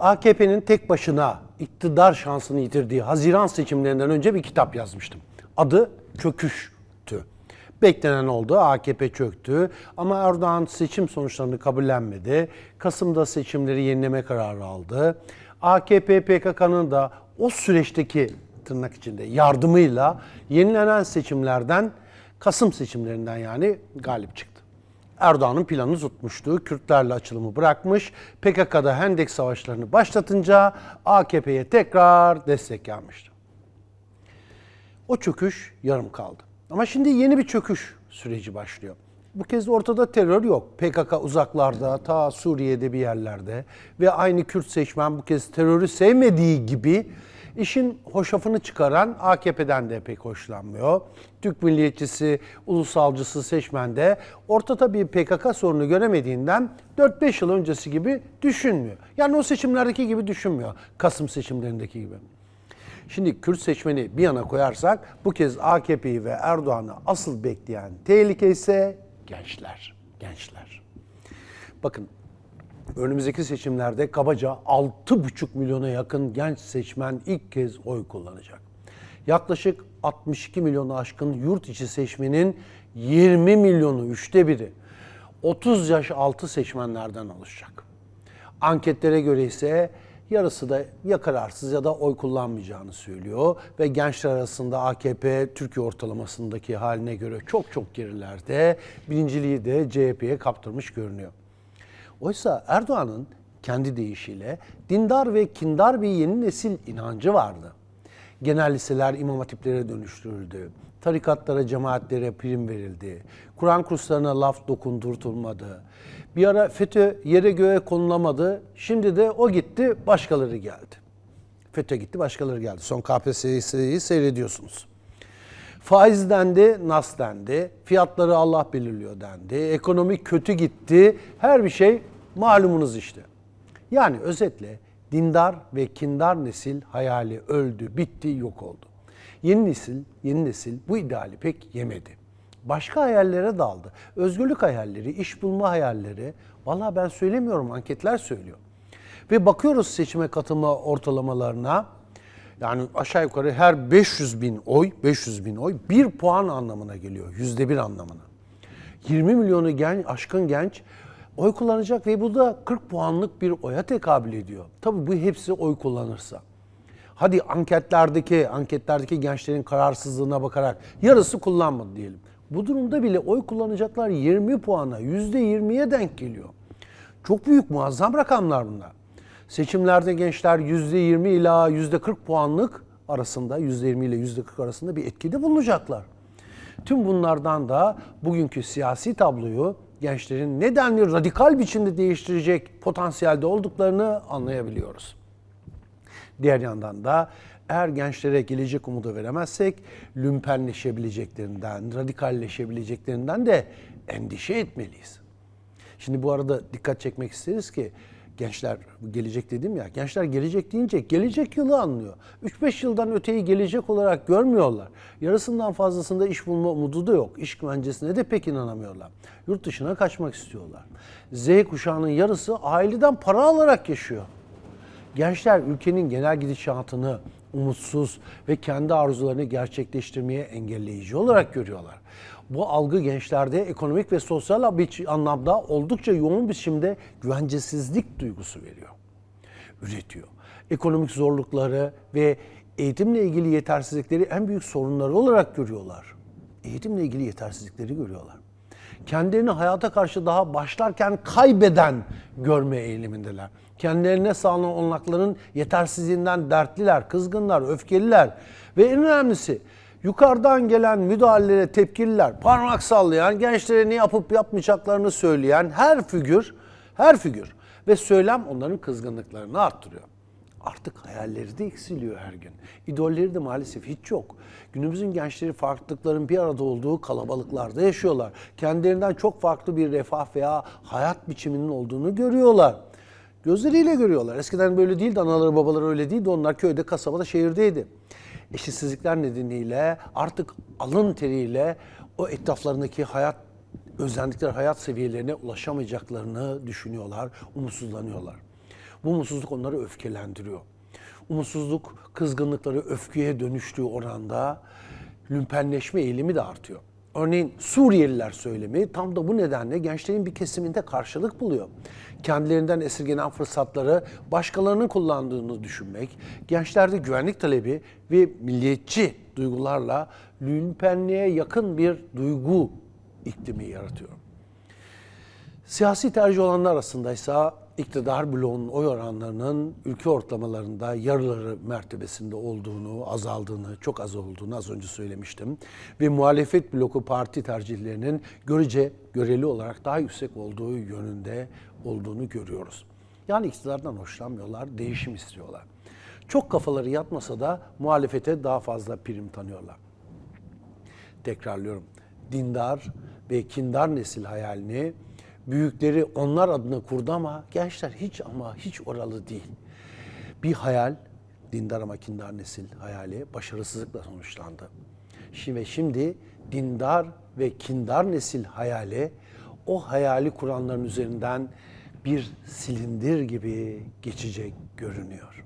AKP'nin tek başına iktidar şansını yitirdiği Haziran seçimlerinden önce bir kitap yazmıştım. Adı Çöküş'tü. Beklenen oldu, AKP çöktü ama Erdoğan seçim sonuçlarını kabullenmedi. Kasım'da seçimleri yenileme kararı aldı. AKP PKK'nın da o süreçteki tırnak içinde yardımıyla yenilenen seçimlerden Kasım seçimlerinden yani galip çıktı. Erdoğan'ın planı tutmuştu. Kürtlerle açılımı bırakmış. PKK'da Hendek savaşlarını başlatınca AKP'ye tekrar destek gelmişti. O çöküş yarım kaldı. Ama şimdi yeni bir çöküş süreci başlıyor. Bu kez ortada terör yok. PKK uzaklarda, ta Suriye'de bir yerlerde ve aynı Kürt seçmen bu kez terörü sevmediği gibi işin hoşafını çıkaran AKP'den de pek hoşlanmıyor. Türk milliyetçisi, ulusalcısı seçmen de ortada bir PKK sorunu göremediğinden 4-5 yıl öncesi gibi düşünmüyor. Yani o seçimlerdeki gibi düşünmüyor. Kasım seçimlerindeki gibi. Şimdi Kürt seçmeni bir yana koyarsak bu kez AKP'yi ve Erdoğan'ı asıl bekleyen tehlike ise gençler. Gençler. Bakın önümüzdeki seçimlerde kabaca 6,5 milyona yakın genç seçmen ilk kez oy kullanacak. Yaklaşık 62 milyonu aşkın yurt içi seçmenin 20 milyonu üçte biri 30 yaş altı seçmenlerden oluşacak. Anketlere göre ise yarısı da ya kararsız ya da oy kullanmayacağını söylüyor ve gençler arasında AKP Türkiye ortalamasındaki haline göre çok çok gerilerde birinciliği de CHP'ye kaptırmış görünüyor. Oysa Erdoğan'ın kendi deyişiyle dindar ve kindar bir yeni nesil inancı vardı. Genel liseler imam hatiplere dönüştürüldü. Tarikatlara, cemaatlere prim verildi. Kur'an kurslarına laf dokundurtulmadı. Bir ara FETÖ yere göğe konulamadı. Şimdi de o gitti, başkaları geldi. FETÖ gitti, başkaları geldi. Son KPSS'yi seyrediyorsunuz. Faiz dendi, nas dendi. Fiyatları Allah belirliyor dendi. Ekonomi kötü gitti. Her bir şey malumunuz işte. Yani özetle dindar ve kindar nesil hayali öldü, bitti, yok oldu. Yeni nesil, yeni nesil bu ideali pek yemedi. Başka hayallere daldı. Özgürlük hayalleri, iş bulma hayalleri. Vallahi ben söylemiyorum, anketler söylüyor. Ve bakıyoruz seçime katılma ortalamalarına. Yani aşağı yukarı her 500 bin oy, 500 bin oy bir puan anlamına geliyor. Yüzde bir anlamına. 20 milyonu genç, aşkın genç oy kullanacak ve bu da 40 puanlık bir oya tekabül ediyor. Tabii bu hepsi oy kullanırsa. Hadi anketlerdeki anketlerdeki gençlerin kararsızlığına bakarak yarısı kullanmadı diyelim. Bu durumda bile oy kullanacaklar 20 puana, %20'ye denk geliyor. Çok büyük muazzam rakamlar bunlar. Seçimlerde gençler %20 ila %40 puanlık arasında, %20 ile %40 arasında bir etkide bulunacaklar. Tüm bunlardan da bugünkü siyasi tabloyu gençlerin nedenli radikal biçimde değiştirecek potansiyelde olduklarını anlayabiliyoruz. Diğer yandan da eğer gençlere gelecek umudu veremezsek lümpenleşebileceklerinden, radikalleşebileceklerinden de endişe etmeliyiz. Şimdi bu arada dikkat çekmek isteriz ki gençler gelecek dedim ya gençler gelecek deyince gelecek yılı anlıyor. 3-5 yıldan öteyi gelecek olarak görmüyorlar. Yarısından fazlasında iş bulma umudu da yok. İş güvencesine de pek inanamıyorlar. Yurt dışına kaçmak istiyorlar. Z kuşağının yarısı aileden para alarak yaşıyor. Gençler ülkenin genel gidişatını umutsuz ve kendi arzularını gerçekleştirmeye engelleyici olarak görüyorlar. Bu algı gençlerde ekonomik ve sosyal bir anlamda oldukça yoğun biçimde güvencesizlik duygusu veriyor, üretiyor. Ekonomik zorlukları ve eğitimle ilgili yetersizlikleri en büyük sorunları olarak görüyorlar. Eğitimle ilgili yetersizlikleri görüyorlar kendilerini hayata karşı daha başlarken kaybeden görme eğilimindeler. Kendilerine sağlanan olanakların yetersizliğinden dertliler, kızgınlar, öfkeliler ve en önemlisi yukarıdan gelen müdahalelere tepkililer, parmak sallayan, gençlere ne yapıp yapmayacaklarını söyleyen her figür, her figür ve söylem onların kızgınlıklarını arttırıyor. Artık hayalleri de eksiliyor her gün. İdolleri de maalesef hiç yok. Günümüzün gençleri farklılıkların bir arada olduğu kalabalıklarda yaşıyorlar. Kendilerinden çok farklı bir refah veya hayat biçiminin olduğunu görüyorlar. Gözleriyle görüyorlar. Eskiden böyle değildi, anaları babaları öyle değildi. Onlar köyde, kasabada, şehirdeydi. Eşitsizlikler nedeniyle artık alın teriyle o etraflarındaki hayat özlendikleri hayat seviyelerine ulaşamayacaklarını düşünüyorlar, umutsuzlanıyorlar. Bu umutsuzluk onları öfkelendiriyor. Umutsuzluk kızgınlıkları öfkeye dönüştüğü oranda lümpenleşme eğilimi de artıyor. Örneğin Suriyeliler söylemi tam da bu nedenle gençlerin bir kesiminde karşılık buluyor. Kendilerinden esirgenen fırsatları başkalarının kullandığını düşünmek, gençlerde güvenlik talebi ve milliyetçi duygularla lümpenliğe yakın bir duygu iklimi yaratıyor. Siyasi tercih olanlar arasındaysa iktidar bloğunun oy oranlarının ülke ortalamalarında yarıları mertebesinde olduğunu, azaldığını, çok az olduğunu az önce söylemiştim. Ve muhalefet bloku parti tercihlerinin görece göreli olarak daha yüksek olduğu yönünde olduğunu görüyoruz. Yani iktidardan hoşlanmıyorlar, değişim istiyorlar. Çok kafaları yatmasa da muhalefete daha fazla prim tanıyorlar tekrarlıyorum. Dindar ve kindar nesil hayalini büyükleri onlar adına kurdu ama gençler hiç ama hiç oralı değil. Bir hayal, dindar ama kindar nesil hayali başarısızlıkla sonuçlandı. Şimdi, şimdi dindar ve kindar nesil hayali o hayali kuranların üzerinden bir silindir gibi geçecek görünüyor.